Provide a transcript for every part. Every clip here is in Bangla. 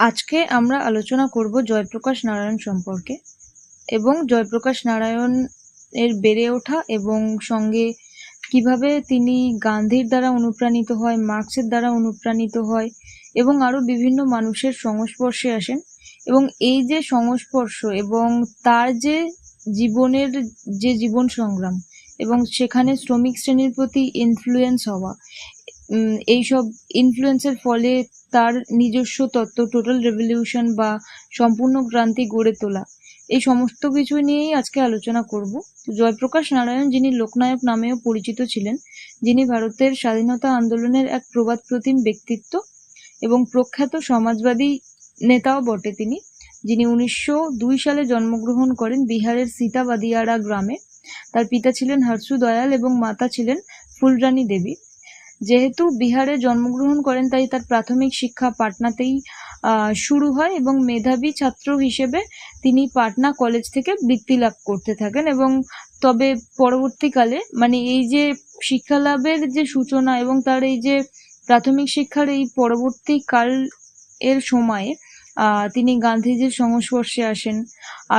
আজকে আমরা আলোচনা করব জয়প্রকাশ নারায়ণ সম্পর্কে এবং জয়প্রকাশ নারায়ণ এর বেড়ে ওঠা এবং সঙ্গে কীভাবে তিনি গান্ধীর দ্বারা অনুপ্রাণিত হয়, মার্কসের দ্বারা অনুপ্রাণিত হয় এবং আরও বিভিন্ন মানুষের সংস্পর্শে আসেন এবং এই যে সংস্পর্শ এবং তার যে জীবনের যে জীবন সংগ্রাম এবং সেখানে শ্রমিক শ্রেণির প্রতি ইনফ্লুয়েন্স হওয়া এইসব ইনফ্লুয়েন্সের ফলে তার নিজস্ব তত্ত্ব টোটাল রেভলিউশন বা সম্পূর্ণ ক্রান্তি গড়ে তোলা। এই সমস্ত কিছু নিয়েই আজকে আলোচনা করব। জয়প্রকাশ নারায়ণ যিনি লোকনায়ক নামেও পরিচিত ছিলেন, যিনি ভারতের স্বাধীনতা আন্দোলনের এক প্রবাদ প্রতিম ব্যক্তিত্ব এবং প্রখ্যাত সমাজবাদী নেতাও বটে তিনি, যিনি উনিশশো দুই সালে জন্মগ্রহণ করেন বিহারের সীতাবাদিয়ারা গ্রামে। তার পিতা ছিলেন হর্ষু দয়াল এবং মাতা ছিলেন ফুলরানী দেবী। যেহেতু বিহারে জন্মগ্রহণ করেন, তাই তার প্রাথমিক শিক্ষা পাটনাতেই শুরু হয় এবং মেধাবী ছাত্র হিসেবে তিনি পাটনা কলেজ থেকে বৃত্তি লাভ করতে থাকেন এবং তবে পরবর্তীকালে মানে এই যে শিক্ষা লাভের যে সূচনা এবং তার এই যে প্রাথমিক শিক্ষার এই পরবর্তী কাল এর সময়ে তিনি গান্ধীজির সংস্পর্শে আসেন।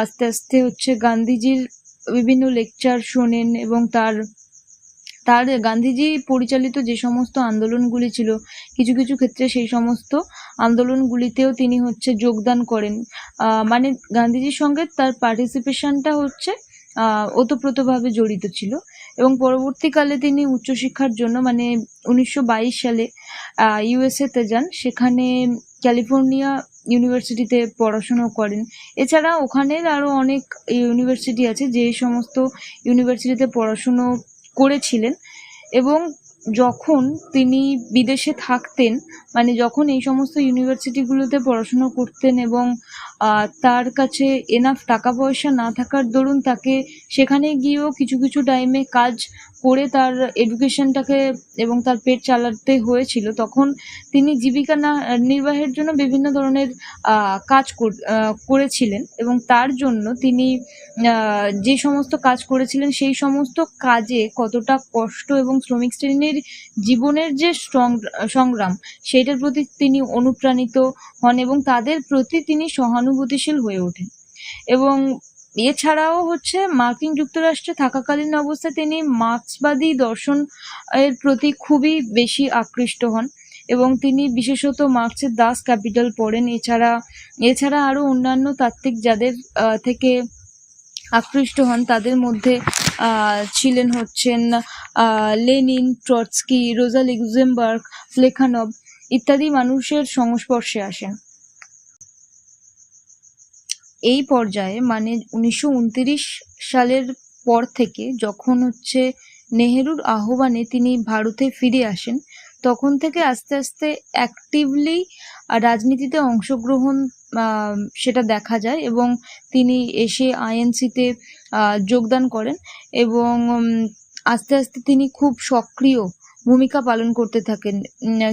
আস্তে আস্তে হচ্ছে গান্ধীজির বিভিন্ন লেকচার শোনেন এবং তার তার গান্ধীজি পরিচালিত যে সমস্ত আন্দোলনগুলি ছিল, কিছু কিছু ক্ষেত্রে সেই সমস্ত আন্দোলনগুলিতেও তিনি হচ্ছে যোগদান করেন। মানে গান্ধীজির সঙ্গে তার পার্টিসিপেশনটা হচ্ছে ওতপ্রোতভাবে জড়িত ছিল। এবং পরবর্তীকালে তিনি উচ্চশিক্ষার জন্য মানে উনিশশো বাইশ সালে ইউএসএতে যান। সেখানে ক্যালিফোর্নিয়া ইউনিভার্সিটিতে পড়াশুনো করেন। এছাড়া ওখানের আরও অনেক ইউনিভার্সিটি আছে, যে সমস্ত ইউনিভার্সিটিতে পড়াশুনো করেছিলেন এবং যখন তিনি বিদেশে থাকতেন মানে যখন এই সমস্ত ইউনিভার্সিটিগুলোতে পড়াশুনো করতেন এবং তার কাছে এনাফ টাকা পয়সা না থাকার দরুন তাকে সেখানে গিয়েও কিছু কিছু টাইমে কাজ করে তার এডুকেশনটাকে এবং তার পেট চালাতে হয়েছিল। তখন তিনি জীবিকা না, নির্বাহের জন্য বিভিন্ন ধরনের কাজ কর- করেছিলেন এবং তার জন্য তিনি যে সমস্ত কাজ করেছিলেন সেই সমস্ত কাজে কতটা কষ্ট এবং শ্রমিক শ্রেণির জীবনের যে সংগ্রাম, সেইটার প্রতি তিনি অনুপ্রাণিত হন এবং তাদের প্রতি তিনি সহানুভূতিশীল হয়ে ওঠেন এবং এছাড়াও হচ্ছে মার্কিন যুক্তরাষ্ট্রে থাকাকালীন অবস্থায় তিনি মার্ক্সবাদী দর্শন এর প্রতি খুবই বেশি আকৃষ্ট হন এবং তিনি বিশেষত মার্ক্সের দাস ক্যাপিটাল পড়েন। এছাড়া এছাড়া আরও অন্যান্য তাত্ত্বিক যাদের থেকে আকৃষ্ট হন তাদের মধ্যে ছিলেন হচ্ছেন লেনিন ট্রটস্কি, রোজা লিক্সেমবার্গ প্লেখানভ ইত্যাদি মানুষের সংস্পর্শে আসেন। এই পর্যায়ে মানে উনিশশো উনত্রিশ সালের পর থেকে যখন হচ্ছে নেহেরুর আহ্বানে তিনি ভারতে ফিরে আসেন, তখন থেকে আস্তে আস্তে অ্যাক্টিভলি রাজনীতিতে অংশগ্রহণ সেটা দেখা যায় এবং তিনি এসে আইএনসিতে যোগদান করেন এবং আস্তে আস্তে তিনি খুব সক্রিয় ভূমিকা পালন করতে থাকেন।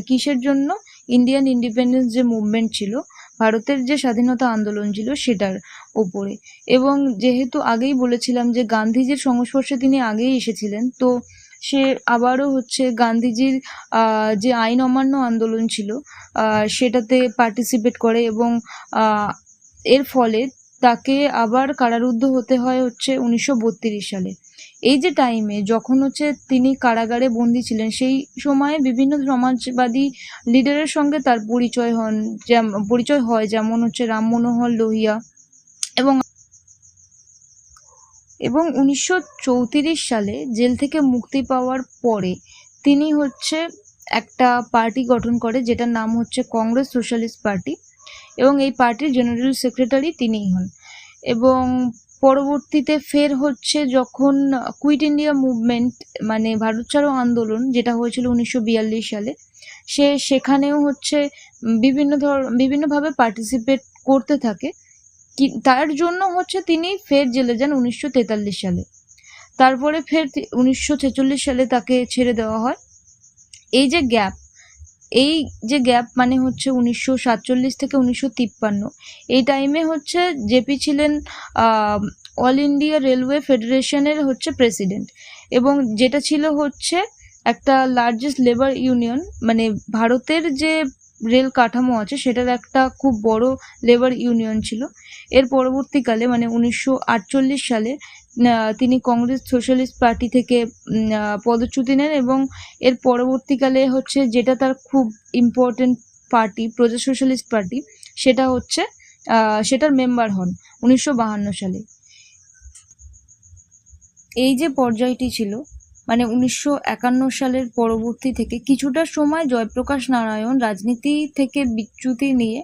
কিসের জন্য? ইন্ডিয়ান ইন্ডিপেন্ডেন্স যে মুভমেন্ট ছিল ভারতের যে স্বাধীনতা আন্দোলন ছিল সেটার ওপরে। এবং যেহেতু আগেই বলেছিলাম যে গান্ধীজির সংস্পর্শে তিনি আগেই এসেছিলেন, তো সে আবারও হচ্ছে গান্ধীজির যে আইন অমান্য আন্দোলন ছিল সেটাতে পার্টিসিপেট করে এবং এর ফলে তাকে আবার কারারুদ্ধ হতে হয় হচ্ছে উনিশশো বত্রিশ সালে। এই যে টাইমে যখন হচ্ছে তিনি কারাগারে বন্দী ছিলেন, সেই সময়ে বিভিন্ন সমাজবাদী লিডারের সঙ্গে তার পরিচয় হন পরিচয় হয় যেমন হচ্ছে রাম মনোহর লোহিয়া এবং এবং উনিশশো চৌত্রিশ সালে জেল থেকে মুক্তি পাওয়ার পরে তিনি হচ্ছে একটা পার্টি গঠন করে যেটার নাম হচ্ছে কংগ্রেস সোশ্যালিস্ট পার্টি এবং এই পার্টির জেনারেল সেক্রেটারি তিনিই হন এবং পরবর্তীতে ফের হচ্ছে যখন কুইট ইন্ডিয়া মুভমেন্ট মানে ভারত ছাড়ো আন্দোলন, যেটা হয়েছিল উনিশশো বিয়াল্লিশ সালে, সে সেখানেও হচ্ছে বিভিন্ন ধর, বিভিন্নভাবে পার্টিসিপেট করতে থাকে। তার জন্য হচ্ছে তিনি ফের জেলে যান উনিশশো তেতাল্লিশ সালে। তারপরে ফের উনিশশো ছেচল্লিশ সালে তাকে ছেড়ে দেওয়া হয়। এই যে গ্যাপ এই যে গ্যাপ মানে হচ্ছে উনিশশো সাতচল্লিশ থেকে উনিশশো তিপ্পান্ন। এই টাইমে হচ্ছে জেপি ছিলেন অল ইন্ডিয়া রেলওয়ে ফেডারেশনের হচ্ছে প্রেসিডেন্ট এবং যেটা ছিল হচ্ছে একটা লার্জেস্ট লেবার ইউনিয়ন মানে ভারতের যে রেল কাঠামো আছে সেটার একটা খুব বড় লেবার ইউনিয়ন ছিল। এর পরবর্তীকালে মানে উনিশশো আটচল্লিশ সালে তিনি কংগ্রেস সোশ্যালিস্ট পার্টি থেকে পদচ্যুতি নেন এবং এর পরবর্তীকালে হচ্ছে যেটা তার খুব important party, Praja socialist party, সেটা হচ্ছে সেটার মেম্বার হন উনিশশো সালে। এই যে পর্যায়টি ছিল মানে উনিশশো একান্ন সালের পরবর্তী থেকে কিছুটা সময় জয়প্রকাশ নারায়ণ রাজনীতি থেকে বিচ্যুতি নিয়ে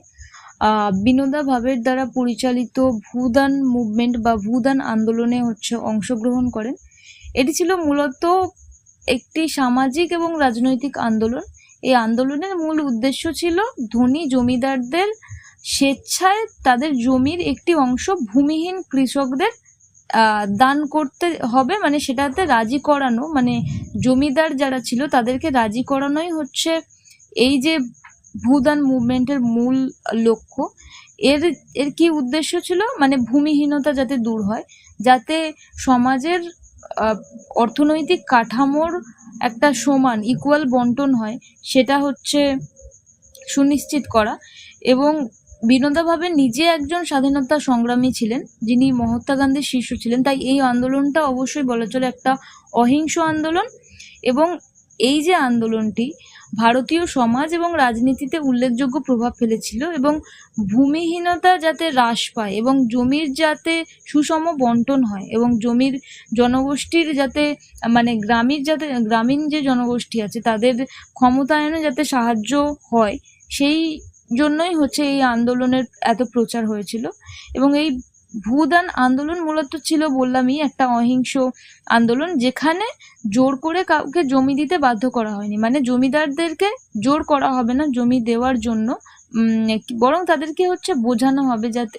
বিনোদা ভাবের দ্বারা পরিচালিত ভূদান মুভমেন্ট বা ভূদান আন্দোলনে হচ্ছে অংশগ্রহণ করেন। এটি ছিল মূলত একটি সামাজিক এবং রাজনৈতিক আন্দোলন। এই আন্দোলনের মূল উদ্দেশ্য ছিল ধনী জমিদারদের স্বেচ্ছায় তাদের জমির একটি অংশ ভূমিহীন কৃষকদের দান করতে হবে মানে সেটাতে রাজি করানো মানে জমিদার যারা ছিল তাদেরকে রাজি করানোই হচ্ছে এই যে ভূদান মুভমেন্টের মূল লক্ষ্য। এর এর কি উদ্দেশ্য ছিল? মানে ভূমিহীনতা যাতে দূর হয়, যাতে সমাজের অর্থনৈতিক কাঠামোর একটা সমান ইকুয়াল বন্টন হয়, সেটা হচ্ছে সুনিশ্চিত করা। এবং বিনোদাভাবে নিজে একজন স্বাধীনতা সংগ্রামী ছিলেন, যিনি মহাত্মা গান্ধীর শিষ্য ছিলেন। তাই এই আন্দোলনটা অবশ্যই বলা চলে একটা অহিংস আন্দোলন। এবং এই যে আন্দোলনটি ভারতীয় সমাজ এবং রাজনীতিতে উল্লেখযোগ্য প্রভাব ফেলেছিল এবং ভূমিহীনতা যাতে হ্রাস পায় এবং জমির যাতে সুষম বন্টন হয় এবং জমির জনগোষ্ঠীর যাতে মানে গ্রামীণ যাতে, গ্রামীণ যে জনগোষ্ঠী আছে তাদের ক্ষমতায়নে যাতে সাহায্য হয়, সেই জন্যই হচ্ছে এই আন্দোলনের এত প্রচার হয়েছিল এবং এই ভূদান আন্দোলন মূলত ছিল, বললামই, একটা অহিংস আন্দোলন যেখানে জোর করে কাউকে জমি দিতে বাধ্য করা হয়নি। মানে জমিদারদেরকে জোর করা হবে না জমি দেওয়ার জন্য। বরং তাদেরকে হচ্ছে বোঝানো হবে যাতে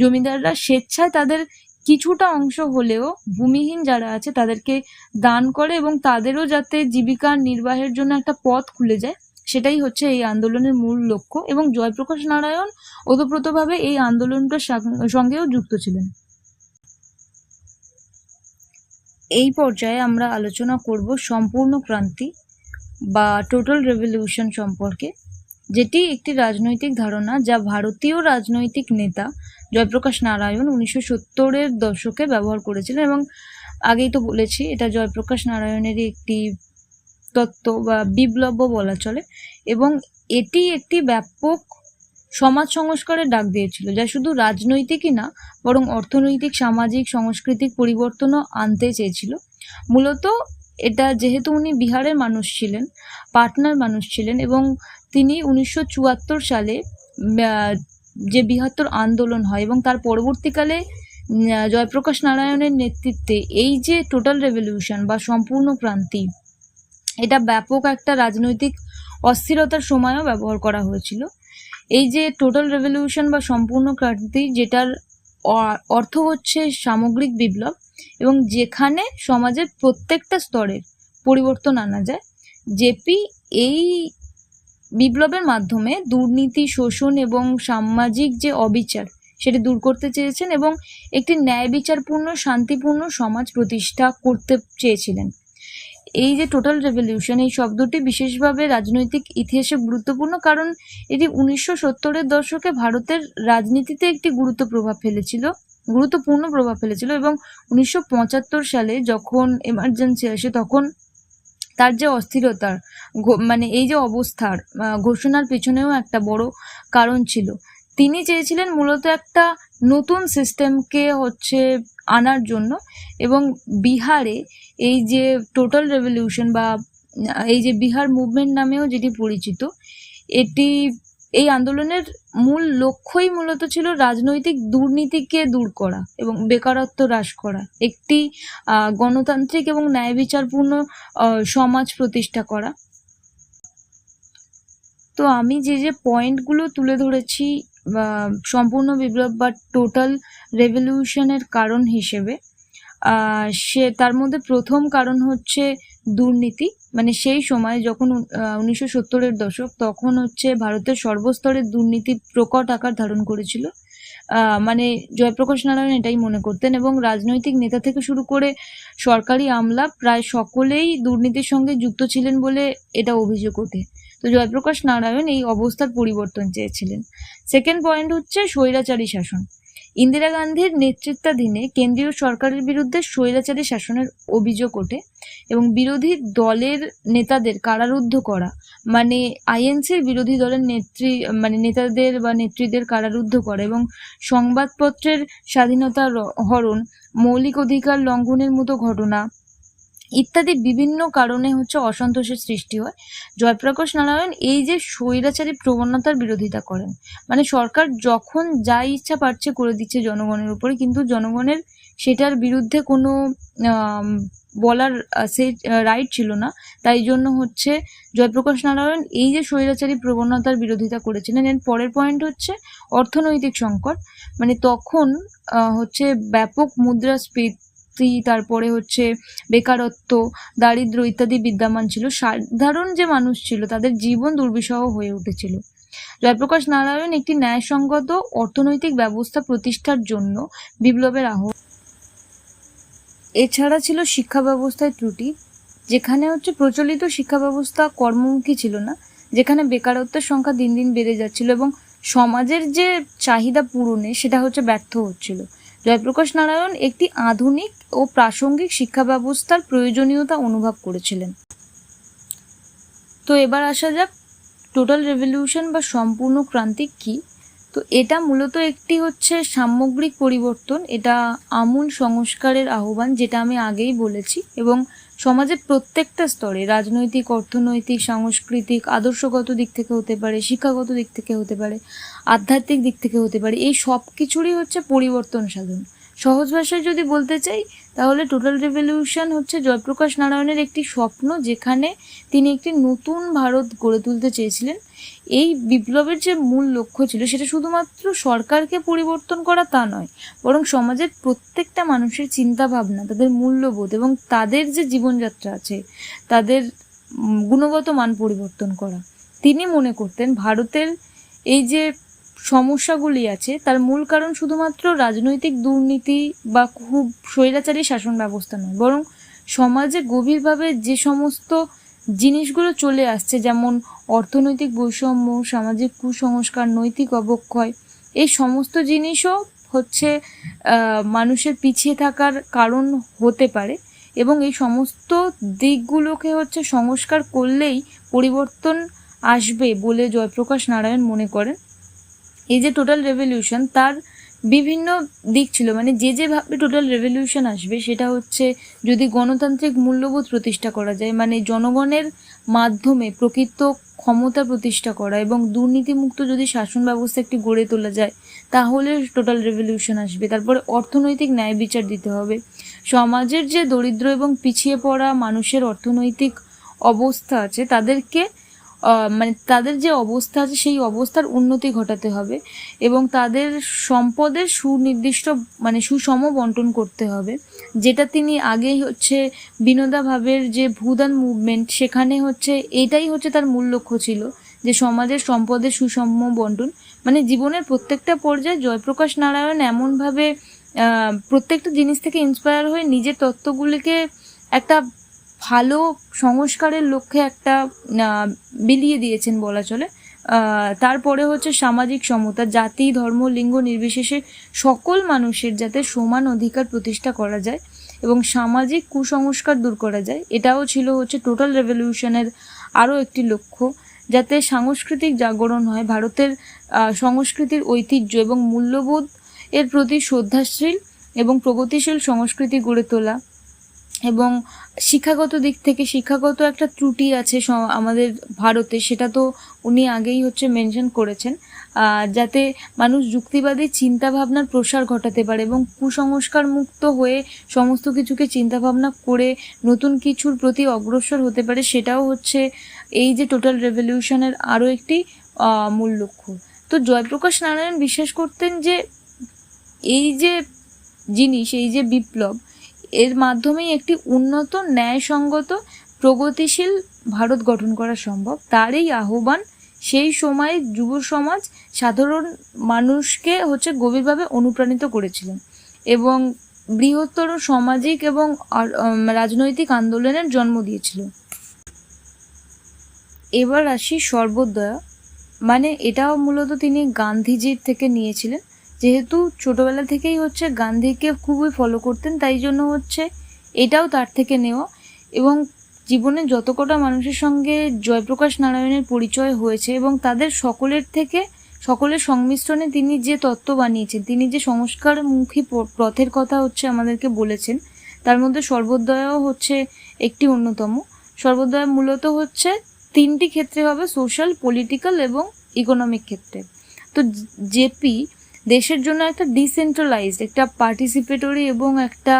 জমিদাররা স্বেচ্ছায় তাদের কিছুটা অংশ হলেও ভূমিহীন যারা আছে তাদেরকে দান করে এবং তাদেরও যাতে জীবিকা নির্বাহের জন্য একটা পথ খুলে যায়। সেটাই হচ্ছে এই আন্দোলনের মূল লক্ষ্য এবং জয়প্রকাশ নারায়ণ ওতপ্রোতভাবে এই আন্দোলনটার সঙ্গেও যুক্ত ছিলেন। এই পর্যায়ে আমরা আলোচনা করব সম্পূর্ণ ক্রান্তি বা টোটাল রেভলিউশন সম্পর্কে, যেটি একটি রাজনৈতিক ধারণা যা ভারতীয় রাজনৈতিক নেতা জয়প্রকাশ নারায়ণ উনিশশো সত্তরের দশকে ব্যবহার করেছিলেন এবং আগেই তো বলেছি এটা জয়প্রকাশ নারায়ণেরই একটি তত্ত্ব বা বিপ্লব বলা চলে এবং এটি একটি ব্যাপক সমাজ সংস্কারের ডাক দিয়েছিল, যা শুধু রাজনৈতিকই না, বরং অর্থনৈতিক, সামাজিক, সাংস্কৃতিক পরিবর্তনও আনতে চেয়েছিল। মূলত এটা যেহেতু উনি বিহারের মানুষ ছিলেন, পাটনার মানুষ ছিলেন এবং তিনি উনিশশো চুয়াত্তর সালে যে বৃহত্তর আন্দোলন হয় এবং তার পরবর্তীকালে জয়প্রকাশ নারায়ণের নেতৃত্বে এই যে টোটাল রেভলিউশন বা সম্পূর্ণ ক্রান্তি এটা ব্যাপক একটা রাজনৈতিক অস্থিরতার সময়ও ব্যবহার করা হয়েছিল। এই যে টোটাল রেভলিউশন বা সম্পূর্ণ ক্রান্তি যেটার অর্থ হচ্ছে সামগ্রিক বিপ্লব এবং যেখানে সমাজের প্রত্যেকটা স্তরের পরিবর্তন আনা যায়, জেপি এই বিপ্লবের মাধ্যমে দুর্নীতি, শোষণ এবং সামাজিক যে অবিচার সেটি দূর করতে চেয়েছেন এবং একটি ন্যায় বিচারপূর্ণ শান্তিপূর্ণ সমাজ প্রতিষ্ঠা করতে চেয়েছিলেন। এই যে টোটাল রেভলিউশন এই শব্দটি বিশেষভাবে রাজনৈতিক ইতিহাসে গুরুত্বপূর্ণ কারণ এটি উনিশশো সত্তরের দশকে ভারতের রাজনীতিতে একটি গুরুত্ব প্রভাব ফেলেছিল, গুরুত্বপূর্ণ প্রভাব ফেলেছিল এবং উনিশশো পঁচাত্তর সালে যখন এমার্জেন্সি আসে তখন তার যে অস্থিরতার মানে এই যে অবস্থার ঘোষণার পেছনেও একটা বড় কারণ ছিল। তিনি চেয়েছিলেন মূলত একটা নতুন সিস্টেমকে হচ্ছে আনার জন্য এবং বিহারে এই যে টোটাল রেভলিউশন বা, এই যে বিহার মুভমেন্ট নামেও যেটি পরিচিত, এটি, এই আন্দোলনের মূল লক্ষ্যই মূলত ছিল রাজনৈতিক দুর্নীতিকে দূর করা এবং বেকারত্ব হ্রাস করা। একটি গণতান্ত্রিক এবং ন্যায় বিচারপূর্ণ সমাজ প্রতিষ্ঠা করা। তো আমি যে যে পয়েন্টগুলো তুলে ধরেছি সম্পূর্ণ বিপ্লব বা টোটাল রেভলিউশনের কারণ হিসেবে সে তার মধ্যে প্রথম কারণ হচ্ছে দুর্নীতি। মানে সেই সময় যখন উনিশশো সত্তরের দশক, তখন হচ্ছে ভারতের সর্বস্তরের দুর্নীতি প্রকট আকার ধারণ করেছিল। মানে জয়প্রকাশ নারায়ণ এটাই মনে করতেন এবং রাজনৈতিক নেতা থেকে শুরু করে সরকারি আমলা প্রায় সকলেই দুর্নীতির সঙ্গে যুক্ত ছিলেন বলে এটা অভিযোগ ওঠে। তো জয়প্রকাশ নারায়ণ এই অবস্থার পরিবর্তন চেয়েছিলেন। সেকেন্ড পয়েন্ট হচ্ছে স্বৈরাচারী শাসন। ইন্দিরা গান্ধীর নেতৃত্বাধীনে কেন্দ্রীয় সরকারের বিরুদ্ধে স্বৈরাচারী শাসনের অভিযোগ ওঠে এবং বিরোধী দলের নেতাদের কারারুদ্ধ করা মানে আইএনসির বিরোধী দলের নেত্রী মানে নেতাদের বা নেত্রীদের কারারুদ্ধ করা এবং সংবাদপত্রের স্বাধীনতা হরণ, মৌলিক অধিকার লঙ্ঘনের মতো ঘটনা ইত্যাদি বিভিন্ন কারণে হচ্ছে অসন্তোষের সৃষ্টি হয়। জয়প্রকাশ নারায়ণ এই যে স্বৈরাচারী প্রবণতার বিরোধিতা করেন মানে সরকার যখন যা ইচ্ছা পারছে করে দিচ্ছে জনগণের উপরে, কিন্তু জনগণের সেটার বিরুদ্ধে কোনো বলার সে রাইট ছিল না। তাই জন্য হচ্ছে জয়প্রকাশ নারায়ণ এই যে স্বৈরাচারী প্রবণতার বিরোধিতা করেছিলেন এর পরের পয়েন্ট হচ্ছে অর্থনৈতিক সংকট। মানে তখন হচ্ছে ব্যাপক মুদ্রাস্ফীতি তারপরে হচ্ছে বেকারত্ব দারিদ্র্য ইত্যাদি বিদ্যমান ছিল। সাধারণ যে মানুষ ছিল, তাদের জীবন দুর্বিষহ হয়ে উঠেছিল। জয়প্রকাশ নারায়ণ একটি ন্যায়সঙ্গত অর্থনৈতিক ব্যবস্থা প্রতিষ্ঠার জন্য বিপ্লবের আহ এছাড়া ছিল শিক্ষা ব্যবস্থায় ত্রুটি, যেখানে হচ্ছে প্রচলিত শিক্ষা ব্যবস্থা কর্মমুখী ছিল না, যেখানে বেকারত্বের সংখ্যা দিন দিন বেড়ে যাচ্ছিল এবং সমাজের যে চাহিদা পূরণে সেটা হচ্ছে ব্যর্থ হচ্ছিল। জয়প্রকাশ নারায়ণ একটি আধুনিক ও প্রাসঙ্গিক শিক্ষা ব্যবস্থার প্রয়োজনীয়তা অনুভব করেছিলেন। তো এবার আসা যাক, টোটাল রেভলিউশন বা সম্পূর্ণ ক্রান্তি কি? তো এটা মূলত একটি হচ্ছে সামগ্রিক পরিবর্তন, এটা আমূল সংস্কারের আহ্বান যেটা আমি আগেই বলেছি এবং সমাজের প্রত্যেকটা স্তরে রাজনৈতিক, অর্থনৈতিক, সাংস্কৃতিক, আদর্শগত দিক থেকে হতে পারে, শিক্ষাগত দিক থেকে হতে পারে, আধ্যাত্মিক দিক থেকে হতে পারে, এই সব কিছুরই হচ্ছে পরিবর্তন সাধন। সহজ ভাষায় যদি বলতে চাই তাহলে টোটাল রেভলিউশন হচ্ছে জয়প্রকাশ নারায়ণের একটি স্বপ্ন যেখানে তিনি একটি নতুন ভারত গড়ে তুলতে চেয়েছিলেন। এই বিপ্লবের যে মূল লক্ষ্য ছিল সেটা শুধুমাত্র সরকারকে পরিবর্তন করা তা নয়, বরং সমাজের প্রত্যেকটা মানুষের চিন্তা ভাবনা তাদের মূল্যবোধ এবং তাদের যে জীবনযাত্রা আছে, তাদের গুণগত মান পরিবর্তন করা। তিনি মনে করতেন ভারতের এই যে সমস্যাগুলি আছে, তার মূল কারণ শুধুমাত্র রাজনৈতিক দুর্নীতি বা খুব স্বৈরাচারী শাসন ব্যবস্থা নয়, বরং সমাজে গভীরভাবে যে সমস্ত জিনিসগুলো চলে আসছে, যেমন অর্থনৈতিক বৈষম্য, সামাজিক কুসংস্কার, নৈতিক অবক্ষয়, এই সমস্ত জিনিসও হচ্ছে মানুষের পিছিয়ে থাকার কারণ হতে পারে এবং এই সমস্ত দিকগুলোকে হচ্ছে সংস্কার করলেই পরিবর্তন আসবে বলে জয়প্রকাশ নারায়ণ মনে করেন। এই যে টোটাল রেভলিউশন তার বিভিন্ন দিক ছিল। মানে যে যেভাবে টোটাল রেভলিউশন আসবে, সেটা হচ্ছে যদি গণতান্ত্রিক মূল্যবোধ প্রতিষ্ঠা করা যায় মানে জনগণের মাধ্যমে প্রকৃত ক্ষমতা প্রতিষ্ঠা করা এবং দুর্নীতিমুক্ত যদি শাসন ব্যবস্থা একটি গড়ে তোলা যায়, তাহলে টোটাল রেভলিউশন আসবে। তারপরে অর্থনৈতিক ন্যায় বিচার দিতে হবে। সমাজের যে দরিদ্র এবং পিছিয়ে পড়া মানুষের অর্থনৈতিক অবস্থা আছে, তাদেরকে মানে তাদের যে অবস্থা আছে, সেই অবস্থার উন্নতি ঘটাতে হবে এবং তাদের সম্পদের সুনির্দিষ্ট মানে সুষম বন্টন করতে হবে। যেটা তিনি আগেই হচ্ছে বিনোদা ভাবের যে ভূদান মুভমেন্ট সেখানে হচ্ছে এটাই হচ্ছে তার মূল লক্ষ্য ছিল, যে সমাজের সম্পদের সুষম বন্টন। মানে জীবনের প্রত্যেকটা পর্যায়ে জয়প্রকাশ নারায়ণ এমনভাবে প্রত্যেকটা জিনিস থেকে ইন্সপায়ার হয়ে নিজের তত্ত্বগুলিকে একটা ভালো সংস্কারের লক্ষ্যে একটা বিলিয়ে দিয়েছেন বলা চলে। তারপরে হচ্ছে সামাজিক সমতা, জাতি, ধর্ম, লিঙ্গ নির্বিশেষে সকল মানুষের যাতে সমান অধিকার প্রতিষ্ঠা করা যায় এবং সামাজিক কুসংস্কার দূর করা যায়, এটাও ছিল হচ্ছে টোটাল রেভলিউশনের আরও একটি লক্ষ্য। যাতে সাংস্কৃতিক জাগরণ হয়, ভারতের সংস্কৃতির ঐতিহ্য এবং মূল্যবোধ এর প্রতি শ্রদ্ধাশীল এবং প্রগতিশীল সংস্কৃতি গড়ে তোলা। এবং শিক্ষাগত দিক থেকে শিক্ষাগত একটা ত্রুটি আছে আমাদের ভারতে, সেটা তো উনি আগেই হচ্ছে মেনশন করেছেন। যাতে মানুষ যুক্তিবাদী চিন্তাভাবনার প্রসার ঘটাতে পারে এবং কুসংস্কার মুক্ত হয়ে সমস্ত কিছুকে চিন্তাভাবনা করে নতুন কিছুর প্রতি অগ্রসর হতে পারে, সেটাও হচ্ছে এই যে টোটাল রেভলিউশনের আরও একটি মূল লক্ষ্য। তো জয়প্রকাশ নারায়ণ বিশ্বাস করতেন যে এই যে জিনিস, এই যে বিপ্লব এর মাধ্যমেই একটি উন্নত, ন্যায়সঙ্গত, প্রগতিশীল ভারত গঠন করা সম্ভব। তারই আহ্বান সেই সময়ে যুব সমাজ সাধারণ মানুষকে হচ্ছে গভীরভাবে অনুপ্রাণিত করেছিলেন এবং বৃহত্তর সামাজিক এবং রাজনৈতিক আন্দোলনের জন্ম দিয়েছিল এবার আসি সর্বোদয়া মানে এটাও মূলত তিনি গান্ধীজির থেকে নিয়েছিলেন। যেহেতু ছোটবেলা থেকেই হচ্ছে গান্ধীকে খুবই ফলো করতেন, তাই জন্য হচ্ছে এটাও তার থেকে নেওয়া। এবং জীবনে যত কটা মানুষের সঙ্গে জয়প্রকাশ নারায়ণের পরিচয় হয়েছে এবং তাদের সকলের থেকে, সকলের সংমিশ্রণে তিনি যে তত্ত্ব বানিয়েছেন, তিনি যে সংস্কারমুখী পথের কথা হচ্ছে আমাদেরকে বলেছেন, তার মধ্যে সর্বোদয়াও হচ্ছে একটি অন্যতম। সর্বোদয় মূলত হচ্ছে তিনটি ক্ষেত্রে হবে সোশ্যাল পলিটিক্যাল এবং ইকোনমিক ক্ষেত্রে। তো জেপি দেশের জন্য একটা ডিসেন্ট্রালাইজড একটা পার্টিসিপেটরি এবং একটা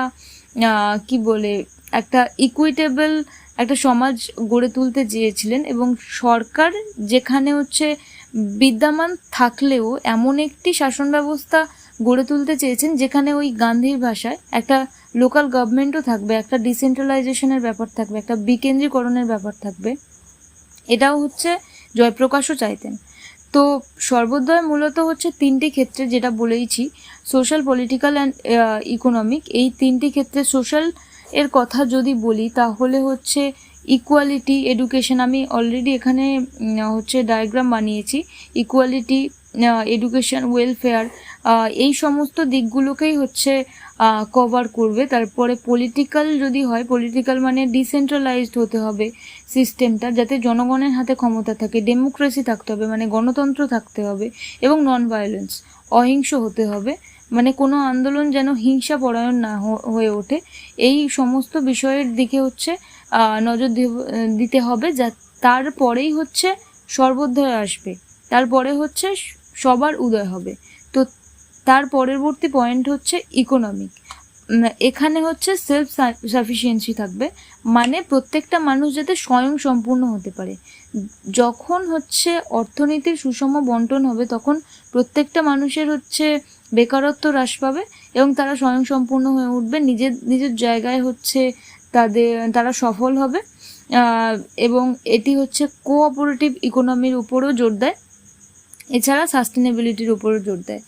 কি বলে, একটা ইকুইটেবল একটা সমাজ গড়ে তুলতে চেয়েছিলেন এবং সরকার যেখানে হচ্ছে বিদ্যমান থাকলেও এমন একটি শাসন ব্যবস্থা গড়ে তুলতে চেয়েছেন যেখানে ওই গান্ধীর ভাষায় একটা লোকাল গভর্নমেন্টও থাকবে, একটা ডিসেন্ট্রালাইজেশনের ব্যাপার থাকবে, একটা বিকেন্দ্রীকরণের ব্যাপার থাকবে। এটাও হচ্ছে জয়প্রকাশও চাইতেন। তো সর্বোদয় মূলত হচ্ছে তিনটি ক্ষেত্রে যেটা বলেইছি সোশ্যাল পলিটিক্যাল অ্যান্ড ইকোনমিক এই তিনটি ক্ষেত্রে সোশ্যাল এর কথা যদি বলি, তাহলে হচ্ছে ইকুয়ালিটি এডুকেশন আমি অলরেডি এখানে হচ্ছে ডায়াগ্রাম বানিয়েছি। ইকুয়ালিটি এডুকেশন ওয়েলফেয়ার এই সমস্ত দিকগুলোকেই হচ্ছে কভার করবে। তারপরে পলিটিক্যাল যদি হয় পলিটিক্যাল মানে ডিসেন্ট্রালাইজড হতে হবে সিস্টেমটা যাতে জনগণের হাতে ক্ষমতা থাকে ডেমোক্রেসি থাকতে হবে মানে গণতন্ত্র থাকতে হবে এবং নন ভায়োলেন্স অহিংস হতে হবে। মানে কোনো আন্দোলন যেন হিংসা পরায়ণ না হয়ে ওঠে। এই সমস্ত বিষয়ের দিকে হচ্ছে নজর দিতে হবে যা, তারপরেই হচ্ছে সর্বোদয় আসবে। তারপরে হচ্ছে সবার উদয় হবে। তো তার পরবর্তী পয়েন্ট হচ্ছে ইকোনমিক এখানে হচ্ছে সেলফ সাফিসিয়েন্সি থাকবে মানে প্রত্যেকটা মানুষ যাতে স্বয়ং সম্পূর্ণ হতে পারে। যখন হচ্ছে অর্থনীতির সুষম বন্টন হবে, তখন প্রত্যেকটা মানুষের হচ্ছে বেকারত্ব হ্রাস পাবে এবং তারা স্বয়ং সম্পূর্ণ হয়ে উঠবে। নিজের নিজের জায়গায় হচ্ছে তাদের, তারা সফল হবে। এবং এটি হচ্ছে কোঅপারেটিভ ইকোনমির উপরও জোর দেয়। এছাড়া সাস্টেনেবিলিটির উপরও জোর দেয়।